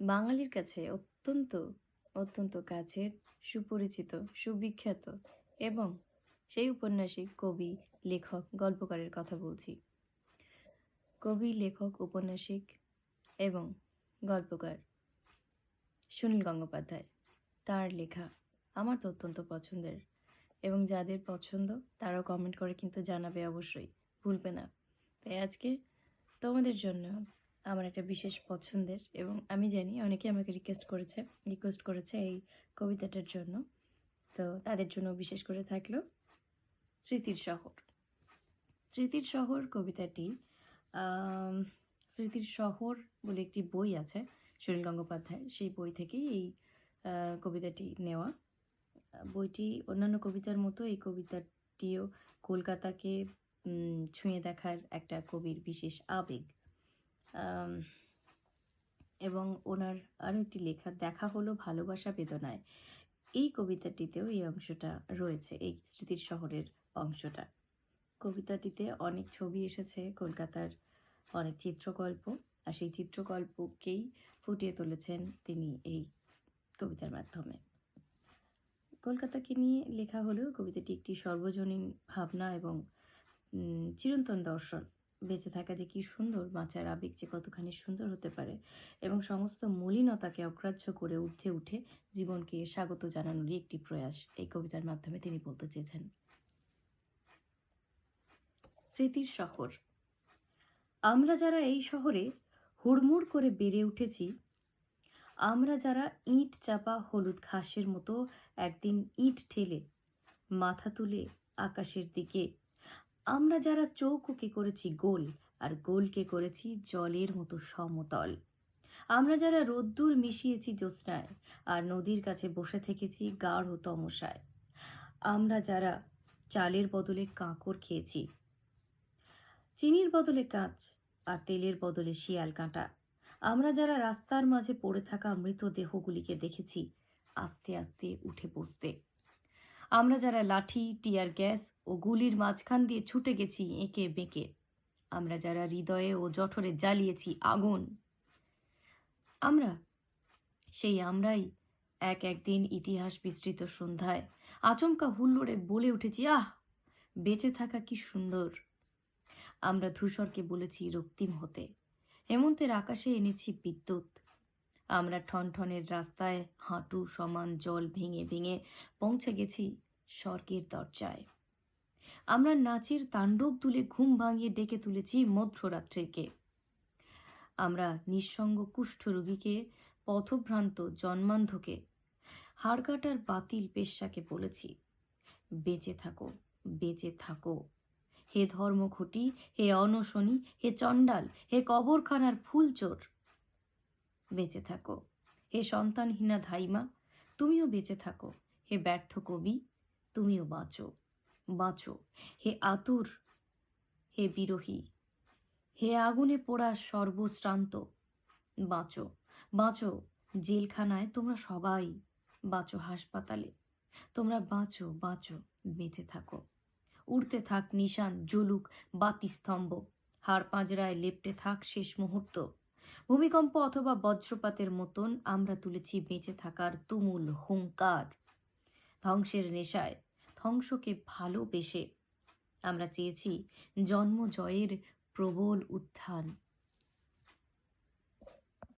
বাঙালির কাছে অত্যন্ত অত্যন্ত কাছের, সুপরিচিত, সুবিখ্যাত এবং সেই উপন্যাসিক কবি, লেখক, গল্পকারের কথা বলছি। কবি, লেখক, উপন্যাসিক এবং গল্পকার সুনীল গঙ্গোপাধ্যায়। তার লেখা আমার তো অত্যন্ত পছন্দের এবং যাদের পছন্দ তারাও কমেন্ট করে কিন্তু জানাবে অবশ্যই। ভুলবে না। তাই আজকে তোমাদের জন্য আমার একটা বিশেষ পছন্দের এবং আমি জানি অনেকে আমাকে রিকোয়েস্ট করেছে রিকোয়েস্ট করেছে এই কবিতাটার জন্য। তো তাদের জন্য বিশেষ করে থাকল স্মৃতির শহর। স্মৃতির শহর কবিতাটি স্মৃতির শহর বলে একটি বই আছে, সুনীল গঙ্গোপাধ্যায় সেই বই থেকেই এই কবিতাটি নেওয়া। বইটি অন্যান্য কবিতার মতো এই কবিতাটিও কলকাতাকে ছুঁয়ে দেখার একটা কবির বিশেষ আবেগ। এবং ওনার আরও একটি লেখা, দেখা হলো ভালোবাসা বেদনায়। এই কবিতাটিতেও এই অংশটা রয়েছে, এই স্মৃতির শহরের অংশটা। কবিতাটিতে অনেক ছবি এসেছে, কলকাতার অনেক চিত্রকল্প, আর সেই চিত্রকল্পকেই ফুটিয়ে তুলেছেন তিনি এই কবিতার মাধ্যমে। কলকাতাকে নিয়ে লেখা হলেও কবিতাটি একটি সর্বজনীন ভাবনা এবং চিরন্তন দর্শন। বেঁচে থাকা যে কি সুন্দর, বাঁচার আবেগ যে কতখানি সুন্দর হতে পারে এবং সমস্ত মলিনতাকে অগ্রাহ্য করে উঠে উঠে জীবনকে স্বাগত জানানোরই একটি প্রয়াস এই কবিতার মাধ্যমে তিনি বলতে চেয়েছেন। স্মৃতির শহর। আমরা যারা এই শহরে হুড়মুড় করে বেড়ে উঠেছি, আমরা যারা ইট চাপা হলুদ ঘাসের মতো একদিন ইট ঠেলে মাথা তুলে আকাশের দিকে আমরা যারা চৌকোকে করেছি গোল আর গোলকে করেছি জলের মতো সমতল। আমরা যারা রোদ্দুর মিশিয়েছি জ্যোৎস্নায় আর নদীর কাছে বসে থেকেছি গাঢ় তমসায়। আমরা যারা চালের বদলে কাঁকড় খেয়েছি, চিনির বদলে কাঁচ আর তেলের বদলে শিয়াল কাঁটা। আমরা যারা রাস্তার মাঝে পড়ে থাকা মৃতদেহগুলিকে দেখেছি আস্তে আস্তে উঠে বসতে। আমরা যারা লাঠি, টিয়ার গ্যাস ও গুলির মাঝখান দিয়ে ছুটে গেছি এঁকে বেঁকে, আমরা যারা হৃদয়ে ও জঠরে জ্বালিয়েছি আগুন, আমরা, সেই আমরাই এক একদিন ইতিহাস বিস্তৃত সন্ধ্যায় আচমকা হুল্লোড়ে বলে উঠেছি, আহ, বেঁচে থাকা কি সুন্দর। আমরা ধূসরকে বলেছি রক্তিম হতে, হেমন্তের আকাশে এনেছি বিদ্যুৎ আমরা ঠনঠনের রাস্তায় হাঁটু সমান জল ভেঙে ভেঙে পৌঁছে গেছি স্বর্গের দরজায়। আমরা নাচের তাণ্ডব তুলে ঘুম ভাঙিয়ে ডেকে তুলেছি মধ্যরাত্রিকে। আমরা নিঃসঙ্গ কুষ্ঠ রোগীকে, পথভ্রান্ত জন্মান্ধকে হাড়কাটার বাতিল পেশাকে বলেছি, বেঁচে থাকো বেঁচে থাকো। হে ধর্মঘটি, হে অনশনী, হে চণ্ডাল, হে কবরখানার ফুলচোর। বেঁচে থাকো। হে সন্তানহীনা ধাইমা, তুমিও বেঁচে থাকো। হে ব্যর্থ কবি, তুমিও বাঁচো। বাঁচো। হে আতুর, হে বিরোহী, হে আগুনে পোড়া সর্বশ্রান্ত, বাঁচো। বাঁচো, জেলখানায় তোমরা সবাই বাঁচো হাসপাতালে। তোমরা বাঁচো বাঁচো, বেঁচে থাকো। উড়তে থাক নিশান, জলুক, বাতিস্তম্ভ। হাড় পাঁজরায় লেপটে থাক শেষ মুহূর্ত। ভূমিকম্প অথবা বজ্রপাতের মতন আমরা তুলেছি বেঁচে থাকার তুমুল হুঙ্কার। ধ্বংসের নেশায় ধ্বংসকে ভালোবেসে আমরা চেয়েছি জন্ম জয়ের প্রবল উত্থান।